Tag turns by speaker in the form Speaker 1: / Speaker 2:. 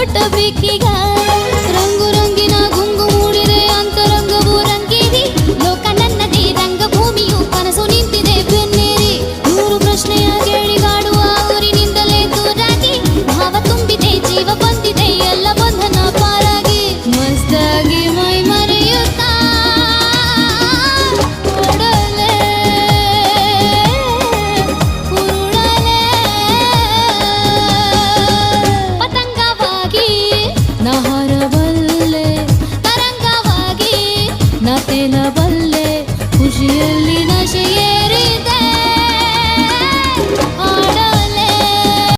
Speaker 1: Photo വെക്കുക. ಹೊರಬಲ್ಲೆ ತರಂಗವಾಗಿ ನತೆನಬಲ್ಲೆ ಖುಷಿಯಲ್ಲಿ